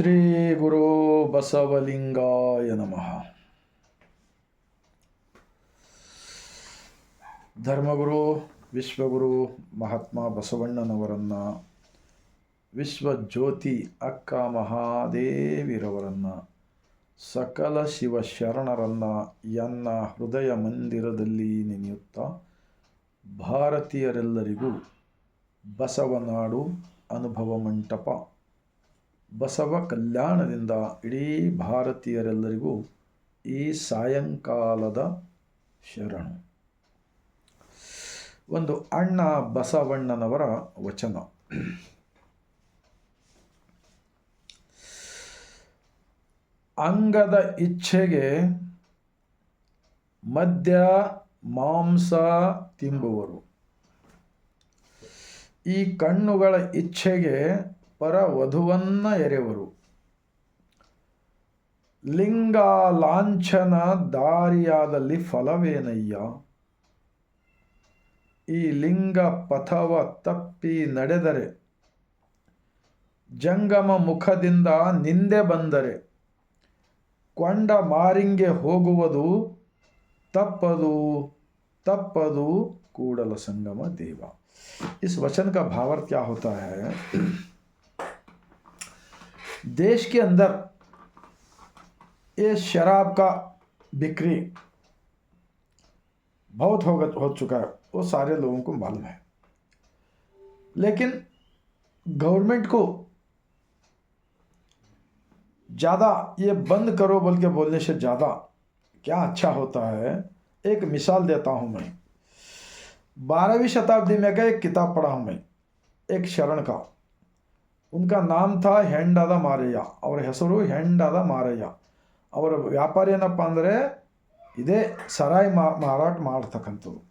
ಶ್ರೀ ಗುರು ಬಸವಲಿಂಗಾಯ ನಮಃ. ಧರ್ಮಗುರು, ವಿಶ್ವಗುರು ಮಹಾತ್ಮ ಬಸವಣ್ಣನವರನ್ನು, ವಿಶ್ವಜ್ಯೋತಿ ಅಕ್ಕ ಮಹಾದೇವಿರವರನ್ನು, ಸಕಲ ಶಿವ ಶರಣರನ್ನ ಎನ್ನ ಹೃದಯ ಮಂದಿರದಲ್ಲಿ ನೆನೆಯುತ್ತಾ ಭಾರತೀಯರೆಲ್ಲರಿಗೂ ಬಸವನಾಡು ಅನುಭವ ಮಂಟಪ ಬಸವ ಕಲ್ಯಾಣದಿಂದ ಇಡೀ ಭಾರತೀಯರೆಲ್ಲರಿಗೂ ಈ ಸಾಯಂಕಾಲದ ಶರಣು. ಒಂದು ಅಣ್ಣ ಬಸವಣ್ಣನವರ ವಚನ. ಅಂಗದ ಇಚ್ಛೆಗೆ ಮದ್ಯ ಮಾಂಸ ತಿಂಬುವರು. ಈ ಕಣ್ಣುಗಳ ಇಚ್ಛೆಗೆ ಪರ ವಧುವನ್ನ ಎರೆವರು ಲಿಂಗ ಲಾಂಛನ ದಾರಿಯಾದಲ್ಲಿ ಫಲವೇನಯ್ಯ ಈ ಲಿಂಗ ಪಥವ ತಪ್ಪಿ ನಡೆದರೆ ಜಂಗಮ ಮುಖದಿಂದ ನಿಂದೆ ಬಂದರೆ ಕೊಂಡ ಮಾರಿಂಗೆ ಹೋಗುವುದು ತಪ್ಪದು ತಪ್ಪದು ಕೂಡಲ संगम देवा इस वचन का भावार्थ क्या होता है देश के अंदर ये शराब का बिक्री बहुत हो हो चुका है। वो सारे लोगों को मालूम है। लेकिन गवर्नमेंट को ज़्यादा ये बंद करो बोल के बोलने से ज़्यादा क्या अच्छा होता है? एक मिसाल देता हूँ मैं। बारहवीं शताब्दी में का एक किताब पढ़ा हूँ मैं, एक शरण का। ಉನ್ಕಾ ನಾಮ್ ಥಾ ಹೆಂಡದ ಮಾರಯ್ಯ. ಅವರ ಹೆಸರು ಹೆಂಡದ ಮಾರಯ್ಯ. ಅವರ ವ್ಯಾಪಾರ ಏನಪ್ಪ ಅಂದರೆ ಇದೇ ಸರಾಯ್ ಮಾ, ಮಾರಾಟ ಮಾಡ್ತಕ್ಕಂಥದ್ದು.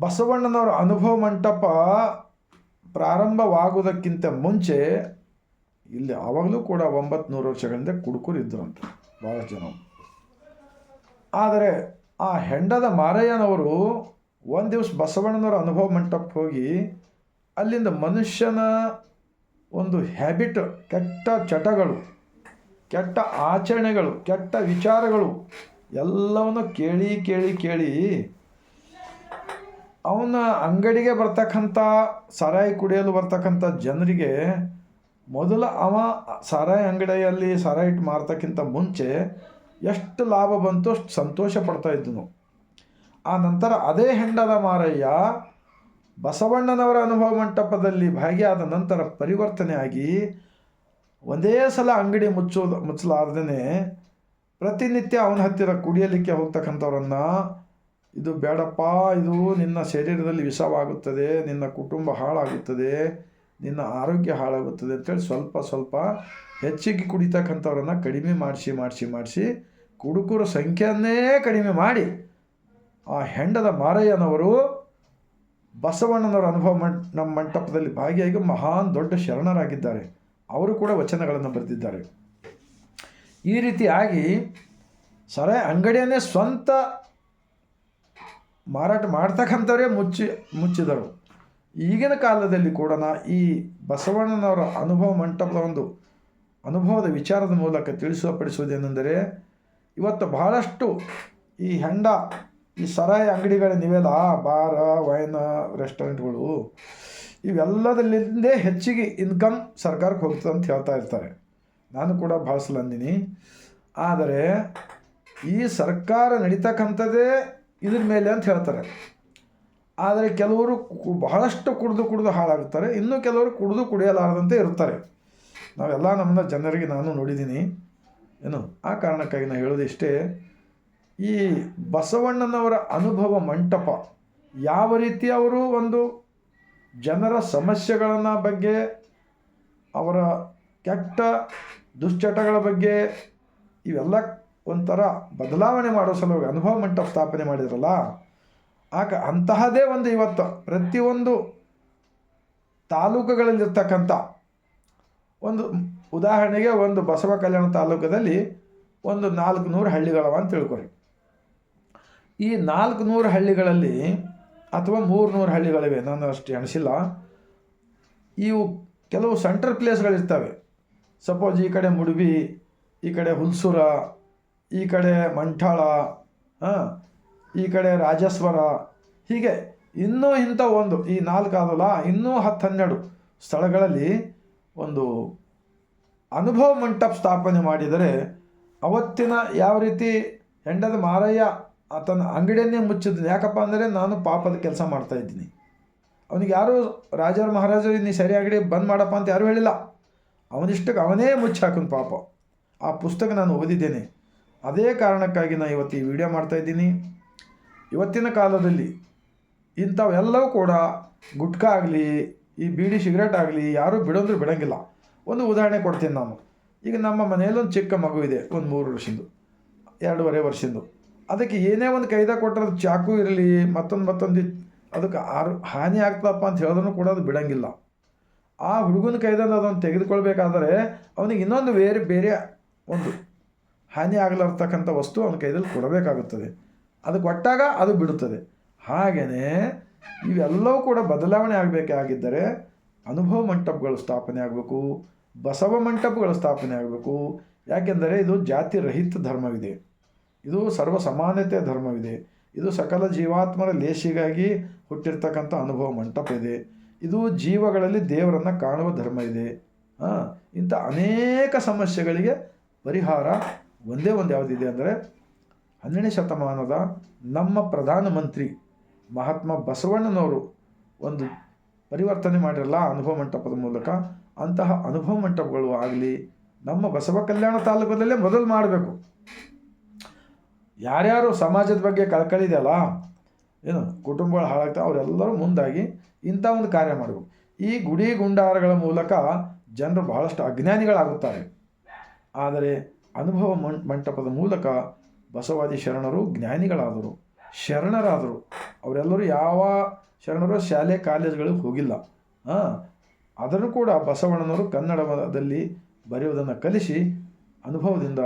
ಬಸವಣ್ಣನವರ ಅನುಭವ ಮಂಟಪ ಪ್ರಾರಂಭವಾಗುವುದಕ್ಕಿಂತ ಮುಂಚೆ ಇಲ್ಲಿ ಆವಾಗಲೂ ಕೂಡ ಒಂಬತ್ತು ನೂರು ವರ್ಷಗಳಿಂದ ಅಂತ ಭಾಳ ಜನ. ಆದರೆ ಆ ಹೆಂಡದ ಮಾರಯ್ಯನವರು ಒಂದು ದಿವಸ ಬಸವಣ್ಣನವರ ಅನುಭವ ಮಂಟಪಕ್ಕೆ ಹೋಗಿ ಅಲ್ಲಿಂದ ಮನುಷ್ಯನ ಒಂದು ಹ್ಯಾಬಿಟ್ ಕೆಟ್ಟ ಚಟಗಳು, ಕೆಟ್ಟ ಆಚರಣೆಗಳು, ಕೆಟ್ಟ ವಿಚಾರಗಳು ಎಲ್ಲವನ್ನು ಕೇಳಿ ಕೇಳಿ ಕೇಳಿ ಅವನ ಅಂಗಡಿಗೆ ಬರ್ತಕ್ಕಂಥ ಸಾರಾಯಿ ಕುಡಿಯಲು ಬರ್ತಕ್ಕಂಥ ಜನರಿಗೆ ಮೊದಲು ಅವ ಸಾರಾಯಿ ಅಂಗಡಿಯಲ್ಲಿ ಸಾರಾಯಿ ಇಟ್ಟು ಮಾರ್ತಕ್ಕಿಂತ ಮುಂಚೆ ಎಷ್ಟು ಲಾಭ ಬಂತು ಅಷ್ಟು ಸಂತೋಷ ಪಡ್ತಾ ಇದ್ದನು. ಆ ನಂತರ ಅದೇ ಹೆಂಡದ ಮಾರಯ್ಯ ಬಸವಣ್ಣನವರ ಅನುಭವ ಮಂಟಪದಲ್ಲಿ ಭಾಗಿಯಾದ ನಂತರ ಪರಿವರ್ತನೆ ಆಗಿ ಒಂದೇ ಸಲ ಅಂಗಡಿ ಮುಚ್ಚೋದು ಮುಚ್ಚಲಾರ್ದೇ ಪ್ರತಿನಿತ್ಯ ಅವನ ಹತ್ತಿರ ಕುಡಿಯಲಿಕ್ಕೆ ಹೋಗ್ತಕ್ಕಂಥವ್ರನ್ನು, ಇದು ಬೇಡಪ್ಪ, ಇದು ನಿನ್ನ ಶರೀರದಲ್ಲಿ ವಿಷವಾಗುತ್ತದೆ, ನಿನ್ನ ಕುಟುಂಬ ಹಾಳಾಗುತ್ತದೆ, ನಿನ್ನ ಆರೋಗ್ಯ ಹಾಳಾಗುತ್ತದೆ ಅಂತೇಳಿ ಸ್ವಲ್ಪ ಸ್ವಲ್ಪ ಹೆಚ್ಚಿಗೆ ಕುಡಿತಕ್ಕಂಥವ್ರನ್ನು ಕಡಿಮೆ ಮಾಡಿಸಿ ಮಾಡಿಸಿ ಮಾಡಿಸಿ ಕುಡುಕರ ಸಂಖ್ಯೆಯನ್ನೇ ಕಡಿಮೆ ಮಾಡಿ ಆ ಹೆಂಡದ ಮಾರಯ್ಯನವರು ಬಸವಣ್ಣನವರ ಅನುಭವ ಮಂಟ್ ನಮ್ಮ ಮಂಟಪದಲ್ಲಿ ಭಾಗಿಯಾಗಿ ಮಹಾನ್ ದೊಡ್ಡ ಶರಣರಾಗಿದ್ದಾರೆ. ಅವರು ಕೂಡ ವಚನಗಳನ್ನು ಬರೆದಿದ್ದಾರೆ. ಈ ರೀತಿಯಾಗಿ ಸರ ಅಂಗಡಿಯನ್ನೇ ಸ್ವಂತ ಮಾರಾಟ ಮಾಡ್ತಕ್ಕಂಥವರೇ ಮುಚ್ಚಿ, ಮುಚ್ಚಿದರು. ಈಗಿನ ಕಾಲದಲ್ಲಿ ಕೂಡ ಈ ಬಸವಣ್ಣನವರ ಅನುಭವ ಮಂಟಪದ ಒಂದು ಅನುಭವದ ವಿಚಾರದ ಮೂಲಕ ತಿಳಿಸುವ ಪಡಿಸುವುದೇನೆಂದರೆ, ಇವತ್ತು ಬಹಳಷ್ಟು ಈ ಹೆಂಡ ಈ ಸರಾಯಿ ಅಂಗಡಿಗಳೇನಿವೆಲ್ಲ ಬಾರ, ವೈನ್, ರೆಸ್ಟೋರೆಂಟ್ಗಳು ಇವೆಲ್ಲದಲ್ಲಿಂದೇ ಹೆಚ್ಚಿಗೆ ಇನ್ಕಮ್ ಸರ್ಕಾರಕ್ಕೆ ಹೋಗ್ತದೆ ಅಂತ ಹೇಳ್ತಾ ಇರ್ತಾರೆ. ನಾನು ಕೂಡ ಭಾಳ ಆದರೆ ಈ ಸರ್ಕಾರ ನಡೀತಕ್ಕಂಥದ್ದೇ ಇದ್ರ ಮೇಲೆ ಅಂತ ಹೇಳ್ತಾರೆ. ಆದರೆ ಕೆಲವರು ಬಹಳಷ್ಟು ಕುಡಿದು ಕುಡಿದು ಹಾಳಾಗುತ್ತಾರೆ. ಇನ್ನು ಕೆಲವರು ಕುಡಿದು ಕುಡಿಯಲಾರದಂತೆ ಇರ್ತಾರೆ ನಾವೆಲ್ಲ ನಮ್ಮನ್ನ ಜನರಿಗೆ ನಾನು ನೋಡಿದ್ದೀನಿ ಏನು? ಆ ಕಾರಣಕ್ಕಾಗಿ ನಾನು ಹೇಳೋದಿಷ್ಟೇ ಈ ಬಸವಣ್ಣನವರ ಅನುಭವ ಮಂಟಪ ಯಾವ ರೀತಿ ಅವರು ಒಂದು ಜನರ ಸಮಸ್ಯೆಗಳನ್ನು ಬಗ್ಗೆ, ಅವರ ಕೆಟ್ಟ ದುಶ್ಚಟಗಳ ಬಗ್ಗೆ ಇವೆಲ್ಲ ಒಂಥರ ಬದಲಾವಣೆ ಮಾಡೋ ಸಲುವಾಗಿ ಅನುಭವ ಮಂಟಪ ಸ್ಥಾಪನೆ ಮಾಡಿದ್ರಲ್ಲ, ಆಗ ಅಂತಹದೇ ಒಂದು ಇವತ್ತು ಪ್ರತಿಯೊಂದು ತಾಲೂಕುಗಳಲ್ಲಿರ್ತಕ್ಕಂಥ ಒಂದು ಉದಾಹರಣೆಗೆ ಒಂದು ಬಸವ ಕಲ್ಯಾಣ ತಾಲೂಕದಲ್ಲಿ ಒಂದು ನಾಲ್ಕು ನೂರು ಹಳ್ಳಿಗಳವ ಅಂತ ತಿಳ್ಕೊರಿ ಈ ನಾಲ್ಕು ನೂರು ಹಳ್ಳಿಗಳಲ್ಲಿ ಅಥವಾ ಮೂರು ನೂರು ಹಳ್ಳಿಗಳಿವೆ ನಾನು ಅಷ್ಟು ಎಣಿಸಿಲ್ಲ ಇವು ಕೆಲವು ಸೆಂಟ್ರಲ್ ಪ್ಲೇಸ್ಗಳಿರ್ತವೆ ಸಪೋಸ್ ಈ ಕಡೆ ಮುಡುಬಿ ಈ ಕಡೆ ಹುಲ್ಸೂರ, ಈ ಕಡೆ ಮಂಠಾಳ ಈ ಕಡೆ ರಾಜಸ್ವರ, ಹೀಗೆ ಇನ್ನೂ ಇಂಥ ಒಂದು, ಈ ನಾಲ್ಕು ಆದಲ್ಲ, ಇನ್ನೂ ಹತ್ತು ಹನ್ನೆರಡು ಸ್ಥಳಗಳಲ್ಲಿ ಒಂದು ಅನುಭವ ಮಂಟಪ ಸ್ಥಾಪನೆ ಮಾಡಿದರೆ ಅವತ್ತಿನ ಯಾವ ರೀತಿ ಹೆಂಡದ ಮಾರಯ್ಯ ಆತನ ಅಂಗಡಿಯನ್ನೇ ಮುಚ್ಚಿದ್ನು ಯಾಕಪ್ಪ ಅಂದರೆ ನಾನು ಪಾಪದ ಕೆಲಸ ಮಾಡ್ತಾ ಇದ್ದೀನಿ. ಅವನಿಗೆ ಯಾರು ರಾಜರ ಮಹಾರಾಜರು ನೀ ಸರಿ ಬಂದ್ ಮಾಡಪ್ಪ ಅಂತ ಯಾರೂ ಹೇಳಿಲ್ಲ. ಅವನಿಷ್ಟಕ್ಕೆ ಅವನೇ ಮುಚ್ಚಾಕನ್ ಪಾಪ. ಆ ಪುಸ್ತಕ ನಾನು ಓದಿದ್ದೇನೆ. ಅದೇ ಕಾರಣಕ್ಕಾಗಿ ನಾನು ಇವತ್ತು ಈ ವಿಡಿಯೋ ಮಾಡ್ತಾ ಇದ್ದೀನಿ. ಇವತ್ತಿನ ಕಾಲದಲ್ಲಿ ಇಂಥವೆಲ್ಲವೂ ಕೂಡ ಗುಟ್ಕಾ ಆಗಲಿ, ಈ ಬೀಡಿ ಸಿಗರೇಟ್ ಆಗಲಿ ಯಾರೂ ಬಿಡೋಂದ್ರೂ ಬಿಡೋಂಗಿಲ್ಲ. ಒಂದು ಉದಾಹರಣೆ ಕೊಡ್ತೀನಿ ನಾನು. ಈಗ ನಮ್ಮ ಮನೆಯಲ್ಲಿ ಒಂದು ಚಿಕ್ಕ ಮಗು ಇದೆ ಒಂದು ಮೂರು ವರ್ಷದ್ದು, ಎರಡೂವರೆ ವರ್ಷದ್ದು. ಅದಕ್ಕೆ ಏನೇ ಒಂದು ಕೈದ ಕೊಟ್ಟರೆ ಚಾಕು ಇರಲಿ, ಮತ್ತೊಂದು ಮತ್ತೊಂದು ಅದಕ್ಕೆ ಆರು ಹಾನಿ ಆಗ್ತದಪ್ಪ ಅಂತ ಹೇಳಿದ್ರು ಕೂಡ ಅದು ಬಿಡೋಂಗಿಲ್ಲ. ಆ ಹುಡುಗನ ಕೈದಲ್ಲಿ ಅದನ್ನು ತೆಗೆದುಕೊಳ್ಬೇಕಾದ್ರೆ ಅವನಿಗೆ ಇನ್ನೊಂದು ಬೇರೆ ಬೇರೆ ಒಂದು ಹಾನಿ ಆಗಲಾರ್ತಕ್ಕಂಥ ವಸ್ತು ಅವನ ಕೈದಲ್ಲಿ ಕೊಡಬೇಕಾಗುತ್ತದೆ. ಅದು ಕೊಟ್ಟಾಗ ಅದು ಬಿಡುತ್ತದೆ. ಹಾಗೆಯೇ ಇವೆಲ್ಲವೂ ಕೂಡ ಬದಲಾವಣೆ ಆಗಬೇಕಾಗಿದ್ದರೆ ಅನುಭವ ಮಂಟಪಗಳು ಸ್ಥಾಪನೆ ಆಗಬೇಕು, ಬಸವ ಮಂಟಪಗಳು ಸ್ಥಾಪನೆ ಆಗಬೇಕು. ಯಾಕೆಂದರೆ ಇದು ಜಾತಿ ರಹಿತ ಧರ್ಮವಿದೆ. ಇದು ಸರ್ವ ಸಮಾನತೆಯ ಧರ್ಮವಿದೆ. ಇದು ಸಕಲ ಜೀವಾತ್ಮರ ಲೇಷಿಗಾಗಿ ಹುಟ್ಟಿರ್ತಕ್ಕಂಥ ಅನುಭವ ಮಂಟಪ ಇದೆ. ಇದು ಜೀವಗಳಲ್ಲಿ ದೇವರನ್ನು ಕಾಣುವ ಧರ್ಮ ಇದೆ. ಇಂಥ ಅನೇಕ ಸಮಸ್ಯೆಗಳಿಗೆ ಪರಿಹಾರ ಒಂದೇ ಒಂದು ಯಾವುದಿದೆ ಅಂದರೆ ಹನ್ನೆರಡನೇ ಶತಮಾನದ ನಮ್ಮ ಪ್ರಧಾನಮಂತ್ರಿ ಮಹಾತ್ಮ ಬಸವಣ್ಣನವರು ಒಂದು ಪರಿವರ್ತನೆ ಮಾಡಿರಲ್ಲ ಅನುಭವ ಮಂಟಪದ ಮೂಲಕ. ಅಂತಹ ಅನುಭವ ಮಂಟಪಗಳು ಆಗಲಿ ನಮ್ಮ ಬಸವ ಕಲ್ಯಾಣ ತಾಲೂಕದಲ್ಲೇ ಮೊದಲು ಮಾಡಬೇಕು. ಯಾರ್ಯಾರು ಸಮಾಜದ ಬಗ್ಗೆ ಕಳ್ಕಳಿದೆಯಲ್ಲ, ಏನು ಕುಟುಂಬಗಳು ಹಾಳಾಗ್ತವೆ ಅವರೆಲ್ಲರೂ ಮುಂದಾಗಿ ಇಂಥ ಒಂದು ಕಾರ್ಯ ಮಾಡಬೇಕು. ಈ ಗುಡಿ ಗುಂಡಾರಗಳ ಮೂಲಕ ಜನರು ಬಹಳಷ್ಟು ಅಜ್ಞಾನಿಗಳಾಗುತ್ತಾರೆ. ಆದರೆ ಅನುಭವ ಮಂಟಪದ ಮೂಲಕ ಬಸವಾದಿ ಶರಣರು ಜ್ಞಾನಿಗಳಾದರು. ಶರಣರಾದರು. ಅವರೆಲ್ಲರೂ ಯಾವ ಶರಣರು ಶಾಲೆ, ಕಾಲೇಜುಗಳಿಗೆ ಹೋಗಿಲ್ಲ. ಹಾಂ ಅದನ್ನು ಕೂಡ ಬಸವಣ್ಣನವರು ಕನ್ನಡದಲ್ಲಿ ಬರೆಯುವುದನ್ನು ಕಲಿಸಿ ಅನುಭವದಿಂದ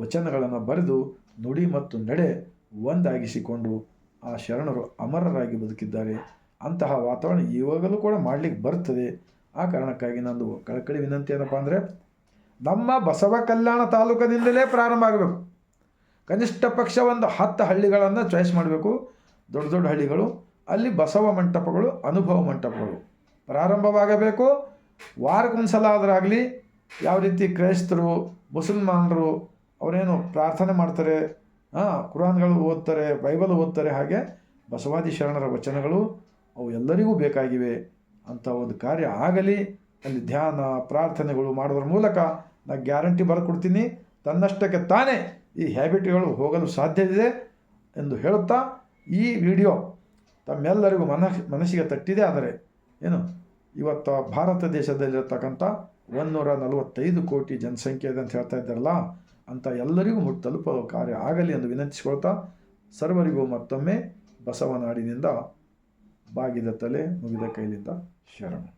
ವಚನಗಳನ್ನು ಬರೆದು ನುಡಿ ಮತ್ತು ನಡೆ ಒಂದಾಗಿಸಿಕೊಂಡು ಆ ಶರಣರು ಅಮರರಾಗಿ ಬದುಕಿದ್ದಾರೆ. ಅಂತಹ ವಾತಾವರಣ ಇವಾಗಲೂ ಕೂಡ ಮಾಡಲಿಕ್ಕೆ ಬರ್ತದೆ ಆ ಕಾರಣಕ್ಕಾಗಿ ನಂದು ಕಳಕಳಿ ವಿನಂತಿ ಏನಪ್ಪ ಅಂದರೆ, ನಮ್ಮ ಬಸವ ಕಲ್ಯಾಣ ತಾಲೂಕಿನಿಂದಲೇ ಪ್ರಾರಂಭ ಆಗಬೇಕು. ಕನಿಷ್ಠ ಪಕ್ಷ ಒಂದು ಹತ್ತು ಹಳ್ಳಿಗಳನ್ನು ಚಾಯ್ಸ್ ಮಾಡಬೇಕು. ದೊಡ್ಡ ದೊಡ್ಡ ಹಳ್ಳಿಗಳು, ಅಲ್ಲಿ ಬಸವ ಮಂಟಪಗಳು, ಅನುಭವ ಮಂಟಪಗಳು ಪ್ರಾರಂಭವಾಗಬೇಕು. ವಾರಕ್ಕೊಂದ್ಸಲ ಆದರಾಗಲಿ, ಯಾವ ರೀತಿ ಕ್ರೈಸ್ತರು, ಮುಸಲ್ಮಾನರು ಅವರೇನು ಪ್ರಾರ್ಥನೆ ಮಾಡ್ತಾರೆ ಕುರಾನ್ಗಳು ಓದ್ತಾರೆ, ಬೈಬಲ್ ಓದ್ತಾರೆ, ಹಾಗೆ ಬಸವಾದಿ ಶರಣರ ವಚನಗಳು ಅವು ಎಲ್ಲರಿಗೂ ಬೇಕಾಗಿವೆ ಅಂತ ಒಂದು ಕಾರ್ಯ ಆಗಲಿ, ಅಲ್ಲಿ ಧ್ಯಾನ, ಪ್ರಾರ್ಥನೆಗಳು ಮಾಡೋದ್ರ ಮೂಲಕ ನಾನು ಗ್ಯಾರಂಟಿ ಬರ್ಕೊಡ್ತೀನಿ. ತನ್ನಷ್ಟಕ್ಕೆ ತಾನೇ ಈ ಹ್ಯಾಬಿಟ್ಗಳು ಹೋಗಲು ಸಾಧ್ಯವಿದೆ ಎಂದು ಹೇಳುತ್ತಾ ಈ ವಿಡಿಯೋ ತಮ್ಮೆಲ್ಲರಿಗೂ ಮನ ಮನಸ್ಸಿಗೆ ತಟ್ಟಿದೆ. ಆದರೆ ಏನು, ಇವತ್ತು ಭಾರತ ದೇಶದಲ್ಲಿರ್ತಕ್ಕಂಥ ಒಂದೂರ ನಲವತ್ತೈದು ಕೋಟಿ ಜನಸಂಖ್ಯೆ ಇದೆ ಅಂತ ಹೇಳ್ತಾ ಇದ್ದಾರಲ್ಲ, ಅಂತ ಎಲ್ಲರಿಗೂ ಮುಟ್ಟು ತಲುಪುವ ಕಾರ್ಯ ಆಗಲಿ ಎಂದು ವಿನಂತಿಸಿಕೊಳ್ತಾ ಸರ್ವರಿಗೂ ಮತ್ತೊಮ್ಮೆ ಬಸವನಾಡಿನಿಂದ ಬಾಗಿದ ತಲೆ ಮುಗಿದ ಕೈಲಿಂದ ಶರಣು.